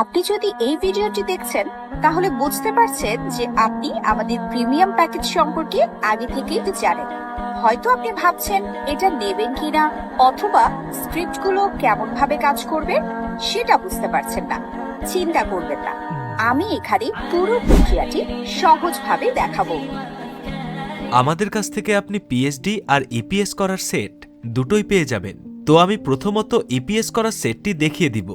আপনি যদি এই ভিডিওটি দেখছেন, তাহলে বুঝতে পারছেন যে আপনি আমাদের প্রিমিয়াম প্যাকেজ সম্পর্কে আগে থেকেই জানেন। হয়তো আপনি ভাবছেন, এটা নেবেন কিনা, অথবা স্ক্রিপ্টগুলো কেমন ভাবে কাজ করবে, সেটা বুঝতে পারছেন না। চিন্তা করবেন না। আমি এখানে পুরো প্রক্রিয়াটি সহজভাবে দেখাবো। আমাদের কাছ থেকে আপনি পিএইচডি আর ইপিএস করার সেট দুটোই পেয়ে যাবেন। তো আমি প্রথমত ইপিএস করার সেটটি দেখিয়ে দিব।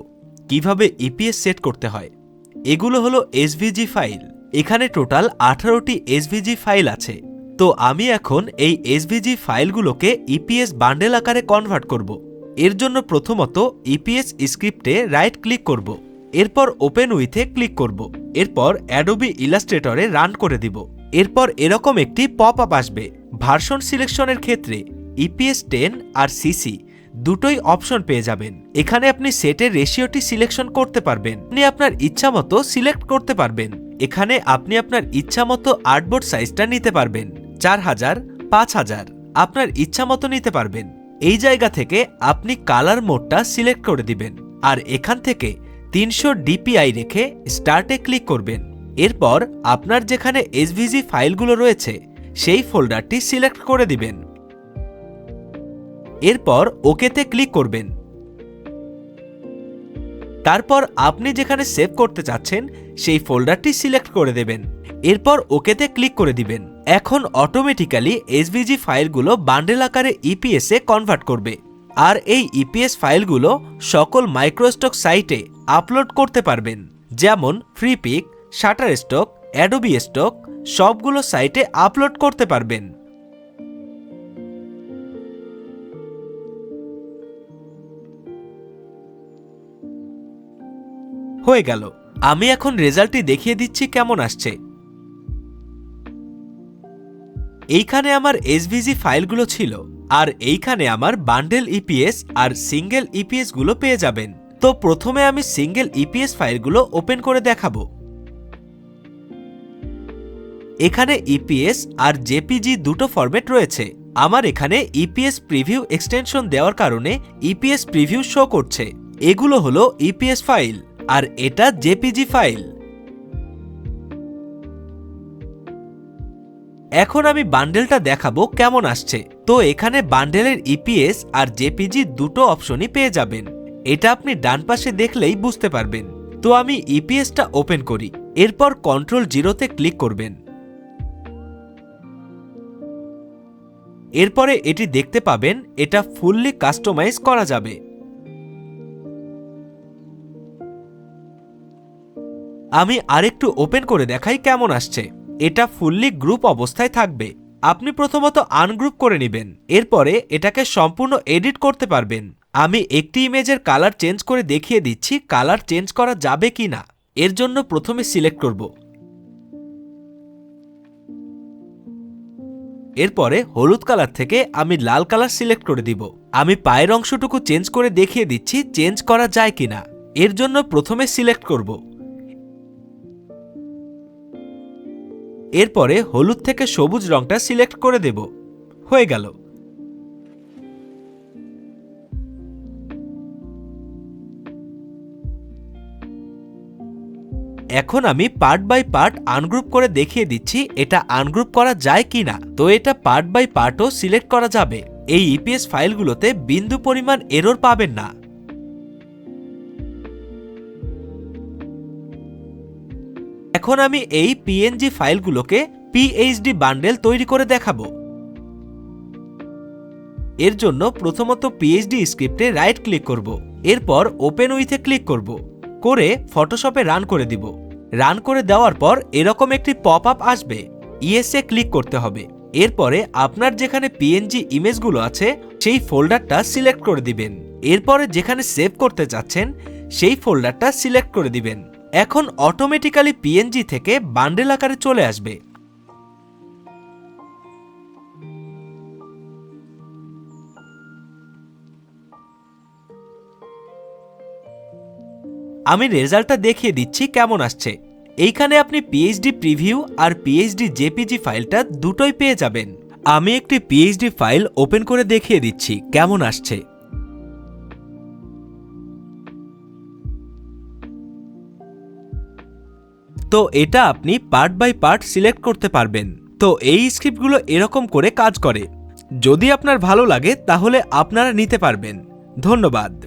কীভাবে ইপিএস সেট করতে হয়? এগুলো হলো এসভিজি ফাইল এখানে টোটাল আঠারোটি এসভিজি ফাইল আছে। তো আমি এখন এই এসভিজি ফাইলগুলোকে ইপিএস বান্ডেল আকারে কনভার্ট করব। এর জন্য প্রথমত ইপিএস স্ক্রিপ্টে রাইট ক্লিক করব। এরপর ওপেন উইথে ক্লিক করব। এরপর অ্যাডোবি ইলাস্ট্রেটরে রান করে দিব। এরপর এরকম একটি পপ আপ আসবে ভার্সন সিলেকশনের ক্ষেত্রে ইপিএস টেন আর সিসি দুটোই অপশন পেয়ে যাবেন। এখানে আপনি সেটের রেশিওটি সিলেকশন করতে পারবেন। আপনি আপনার ইচ্ছা মতো সিলেক্ট করতে পারবেন। এখানে আপনি আপনার ইচ্ছা মতো আর্টবোর্ড সাইজটা নিতে পারবেন। চার হাজার, পাঁচ হাজার, আপনার ইচ্ছা মতো নিতে পারবেন। এই জায়গা থেকে আপনি কালার মোডটা সিলেক্ট করে দিবেন। আর এখান থেকে তিনশো ডিপিআই রেখে স্টার্টে ক্লিক করবেন। এরপর আপনার যেখানে এসভিজি ফাইলগুলো রয়েছে, সেই ফোল্ডারটি সিলেক্ট করে দিবেন। এরপর ওকেতে ক্লিক করবেন। তারপর আপনি যেখানে সেভ করতে চাচ্ছেন, সেই ফোল্ডারটি সিলেক্ট করে দেবেন। এরপর ওকেতে ক্লিক করে দিবেন। এখন অটোমেটিক্যালি এসভিজি ফাইলগুলো বান্ডেল আকারে ইপিএসে কনভার্ট করবে। আর এই ইপিএস ফাইলগুলো সকল মাইক্রোস্টক সাইটে আপলোড করতে পারবেন। যেমন Freepik Shutterstock Adobe stock, সবগুলো সাইটে আপলোড করতে পারবেন। হয়ে গেল। আমি এখন রেজাল্টটি দেখিয়ে দিচ্ছি কেমন আসছে। এইখানে আমার এসভিজি ফাইলগুলো ছিল, আর এইখানে আমার বান্ডেল ইপিএস আর সিঙ্গেল ইপিএসগুলো পেয়ে যাবেন। তো প্রথমে আমি সিঙ্গেল ইপিএস ফাইলগুলো ওপেন করে দেখাবো। এখানে ইপিএস আর জেপিজি দুটো ফরম্যাট রয়েছে। আমার এখানে ইপিএস প্রিভিউ এক্সটেনশন দেওয়ার কারণে ইপিএস প্রিভিউ শো করছে। এগুলো হলো ইপিএস ফাইল আর এটা জেপিজি ফাইল। এখন আমি বান্ডেলটা দেখাবো কেমন আসছে। তো এখানে বান্ডেলের ইপিএস আর জেপিজি দুটো অপশনই পেয়ে যাবেন। এটা আপনি ডান পাশে দেখলেই বুঝতে পারবেন। তো আমি ইপিএসটা ওপেন করি। এরপর কন্ট্রোল জিরোতে ক্লিক করবেন। এরপরে এটি দেখতে পাবেন, এটা ফুললি কাস্টমাইজ করা যাবে। আমি আরেকটু ওপেন করে দেখাই কেমন আসছে। এটা ফুললি গ্রুপ অবস্থায় থাকবে। আপনি প্রথমত আনগ্রুপ করে নেবেন। এরপরে এটাকে সম্পূর্ণ এডিট করতে পারবেন। আমি একটি ইমেজের কালার চেঞ্জ করে দেখিয়ে দিচ্ছি কালার চেঞ্জ করা যাবে কি না এর জন্য প্রথমে সিলেক্ট করব। এরপরে হলুদ কালার থেকে আমি লাল কালার সিলেক্ট করে দিব। আমি পায়ের অংশটুকু চেঞ্জ করে দেখিয়ে দিচ্ছি, চেঞ্জ করা যায় কিনা। এর জন্য প্রথমে সিলেক্ট করব। এরপরে হলুদ থেকে সবুজ রংটা সিলেক্ট করে দেব। হয়ে গেল। এখন আমি পার্ট বাই পার্ট আনগ্রুপ করে দেখিয়ে দিচ্ছি এটা আনগ্রুপ করা যায় কি না। তো এটা পার্ট বাই পার্টও সিলেক্ট করা যাবে। এই ইপিএস ফাইলগুলোতে বিন্দু পরিমাণ এরর পাবেন না। এখন আমি এই পিএনজি ফাইলগুলোকে পিএইচডি বান্ডেল তৈরি করে দেখাবো। এর জন্য প্রথমত পিএইচডি স্ক্রিপ্টে রাইট ক্লিক করব। এরপর ওপেন উইথে ক্লিক করব। করে ফটোশপে রান করে দিব। রান করে দেওয়ার পর এরকম একটি পপ আপ আসবে ইএসএ ক্লিক করতে হবে। এরপরে আপনার যেখানে পিএনজি ইমেজগুলো আছে, সেই ফোল্ডারটা সিলেক্ট করে দিবেন। এরপরে যেখানে সেভ করতে চাচ্ছেন সেই ফোল্ডারটা সিলেক্ট করে দিবেন। এখন অটোমেটিক্যালি পিএনজি থেকে বান্ডেল আকারে চলে আসবে। আমি রেজাল্টটা দেখিয়ে দিচ্ছি কেমন আসছে। এইখানে আপনি পিএইচডি প্রিভিউ আর পিএইচডি জেপিজি ফাইলটা দুটোই পেয়ে যাবেন। আমি একটি পিএইচডি ফাইল ওপেন করে দেখিয়ে দিচ্ছি কেমন আসছে। তো এটা আপনি পার্ট বাই পার্ট সিলেক্ট করতে পারবেন। তো এই স্ক্রিপ্টগুলো এরকম করে কাজ করে। যদি আপনার ভালো লাগে, তাহলে আপনারা নিতে পারবেন। ধন্যবাদ।